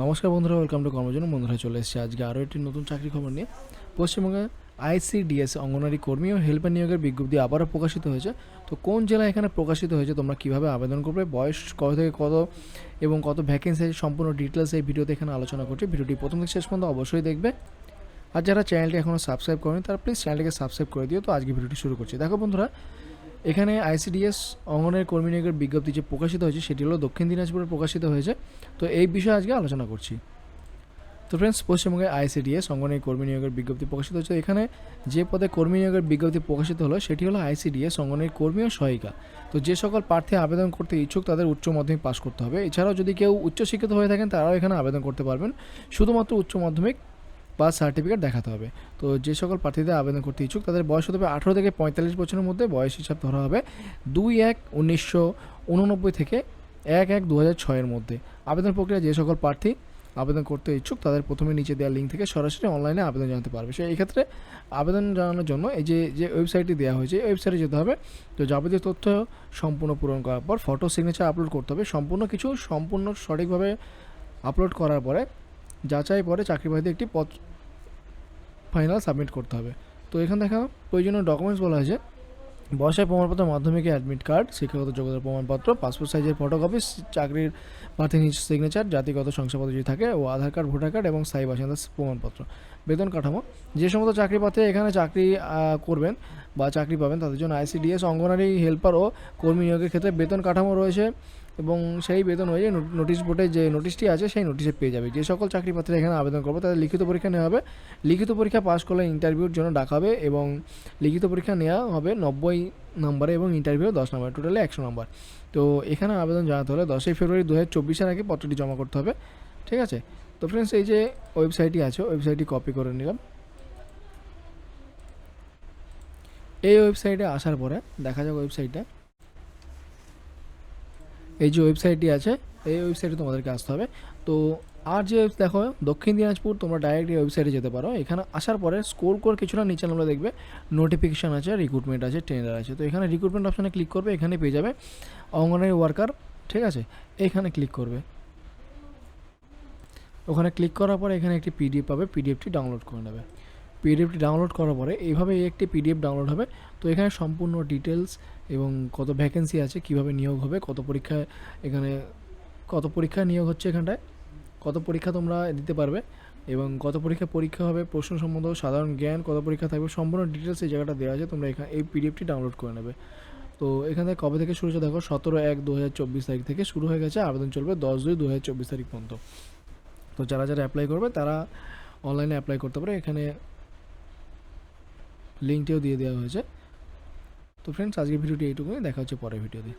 নমস্কার বন্ধুরা welcome to কর্মজন্য বন্ধুরা, চলে এসেছে আজকে আরও একটি নতুন চাকরি খবর নিয়ে। পশ্চিমবঙ্গে আইসিডিএস অঙ্গনারী কর্মী ও হেল্পার নিয়োগের বিজ্ঞপ্তি আবারও প্রকাশিত হয়েছে। তো কোন জেলায় এখানে প্রকাশিত হয়েছে, তোমরা কীভাবে আবেদন করবে, বয়স কত থেকে কত এবং কত ভ্যাকেন্সি আছে সম্পূর্ণ ডিটেলস এই ভিডিওতে এখানে আলোচনা করছি। ভিডিওটি প্রথম থেকে শেষ পর্যন্ত অবশ্যই দেখবে। আর যারা চ্যানেলটি এখনও সাবস্ক্রাইব করেনি, তারা প্লিজ চ্যানেলটিকে সাবস্ক্রাইব করে দিও। তো আজকে ভিডিওটি শুরু করছি। দেখো বন্ধুরা এখানে আইসিডিএস অঙ্গনের কর্মী নিয়োগের বিজ্ঞপ্তি যে প্রকাশিত হয়েছে, সেটি হলো দক্ষিণ দিনাজপুরে প্রকাশিত হয়েছে। তো এই বিষয়ে আজকে আলোচনা করছি। তো ফ্রেন্ডস পশ্চিমবঙ্গে আইসিডিএস অঙ্গনের কর্মী নিয়োগের বিজ্ঞপ্তি প্রকাশিত হয়েছে। এখানে যে পদে কর্মী নিয়োগের বিজ্ঞপ্তি প্রকাশিত হলো, সেটি হলো আইসিডিএস অঙ্গনের কর্মী ও সহায়িকা। তো যে সকল প্রার্থী আবেদন করতে ইচ্ছুক, তাদের উচ্চ মাধ্যমিক পাশ করতে হবে। এছাড়াও যদি কেউ উচ্চশিক্ষিত হয়ে থাকেন, তারাও এখানে আবেদন করতে পারবেন। শুধুমাত্র উচ্চ মাধ্যমিক পাস সার্টিফিকেট দেখাতে হবে। তো যে সকল প্রার্থীদের আবেদন করতে ইচ্ছুক, তাদের বয়স হতে হবে আঠেরো থেকে পঁয়তাল্লিশ বছরের মধ্যে। বয়স হিসাব ধরা হবে দুই এক উনিশশো উননব্বই থেকে এক এক দু হাজার ছয়ের মধ্যে। আবেদন প্রক্রিয়া যে সকল প্রার্থী আবেদন করতে ইচ্ছুক, তাদের প্রথমে নিচে দেওয়া লিঙ্ক থেকে সরাসরি অনলাইনে আবেদন জানাতে পারবে। সে এই ক্ষেত্রে আবেদন জানানোর জন্য এই যে যে ওয়েবসাইটটি দেওয়া হয়েছে, এই ওয়েবসাইটে যেতে হবে। তো যাবতীয় তথ্য সম্পূর্ণ পূরণ করার পর ফটো সিগনেচার আপলোড করতে হবে। সম্পূর্ণ কিছু সম্পূর্ণ সঠিকভাবে আপলোড করার পরে যাচাই পরে চাকরি প্রার্থী একটি পত্র ফাইনাল সাবমিট করতে হবে। তো এখানে দেখা প্রয়োজনীয় ডকুমেন্টস বলা হয়েছে। বয়সের প্রমাণপত্র, মাধ্যমিকে অ্যাডমিট কার্ড শিক্ষাগত যোগ্যতার প্রমাণপত্র পাসপোর্ট সাইজের ফটোকপি চাকরির প্রার্থীর নিজ সিগনেচার জাতিগত শংসাপত্র যদি থাকে, ও আধার কার্ড ভোটার কার্ড এবং স্থায়ী বাসিন্দার প্রমাণপত্র। বেতন কাঠামো, যে সমস্ত চাকরি প্রার্থী এখানে চাকরি করবেন বা চাকরি পাবেন, তাদের জন্য আইসিডিএস অঙ্গনারী হেল্পার ও কর্মী নিয়োগের ক্ষেত্রে বেতন কাঠামো রয়েছে। এবং সেই বেতন নো- নোটিশ বোর্ডে যে নোটিশটি আছে, সেই নোটিশে পেয়ে যাবে। যে সকল চাকরি এখানে আবেদন করবে, তাদের লিখিত পরীক্ষা নেওয়া হবে। লিখিত পরীক্ষা পাস করলে ইন্টারভিউর জন্য ডাকা হবে এবং লিখিত পরীক্ষা নেওয়া হবে নব্বই নম্বরে এবং ইন্টারভিউ দশ নম্বরে। টোটালি একশো নম্বর। তো এখানে আবেদন জানাতে হলে দশই ফেব্রুয়ারি দু হাজার চব্বিশের আগে পত্রটি জমা করতে হবে। ঠিক আছে? তো ফ্রেন্ডস এই যে ওয়েবসাইটটি আছে ওয়েবসাইটটি কপি করে নিলাম। এই ওয়েবসাইটে আসার পরে, দেখা যাক ওয়েবসাইটে এই যে ওয়েবসাইটটি আছে, এই ওয়েবসাইটে তোমাদেরকে আসতে হবে। তো আর যে দেখো, দক্ষিণ দিনাজপুর, তোমরা ডাইরেক্ট এই ওয়েবসাইটে যেতে পারো। এখানে আসার পরে স্কোর করে কিছুটা নিচে নামলে দেখবে নোটিফিকেশান আছে রিক্রুটমেন্ট আছে ট্রেনার আছে। তো এখানে রিক্রুটমেন্ট অপশানে ক্লিক করবে এখানে পেয়ে যাবে। অঙ্গনারী ওয়ার্কার ঠিক আছে? এখানে ক্লিক করবে। ওখানে ক্লিক করার পরে এখানে একটি পিডিএফ পাবে পিডিএফটি ডাউনলোড করে নেবে। পিডিএফটি ডাউনলোড করার পরে এইভাবে একটি পিডিএফ ডাউনলোড হবে। তো এখানে সম্পূর্ণ ডিটেলস এবং কত ভ্যাকেন্সি আছে, কীভাবে নিয়োগ হবে, কত পরীক্ষা এখানে, কত পরীক্ষা নিয়োগ হচ্ছে এখানটায়, কত পরীক্ষা তোমরা দিতে পারবে এবং কত পরীক্ষা পরীক্ষা হবে, প্রশ্ন সম্বন্ধ, সাধারণ জ্ঞান, কত পরীক্ষা থাকবে, সম্পূর্ণ ডিটেলস এই জায়গাটা দেওয়া আছে, তোমরা এখানে এই পিডিএফটি ডাউনলোড করে নেবে। তো এখান থেকে কবে থেকে শুরু হচ্ছে দেখো, সতেরো এক দু হাজার চব্বিশ তারিখ থেকে শুরু হয়ে গেছে, আবেদন চলবে দশ দুই দু হাজার চব্বিশ তারিখ পর্যন্ত। তো যারা যারা অ্যাপ্লাই করবে, তারা অনলাইনে অ্যাপ্লাই করতে পারে। এখানে লিঙ্কটিও দিয়ে দেওয়া হয়েছে। তো ফ্রেন্ডস আজকে ভিডিওটি এইটুকুই। দেখা হচ্ছে পরের ভিডিওতে।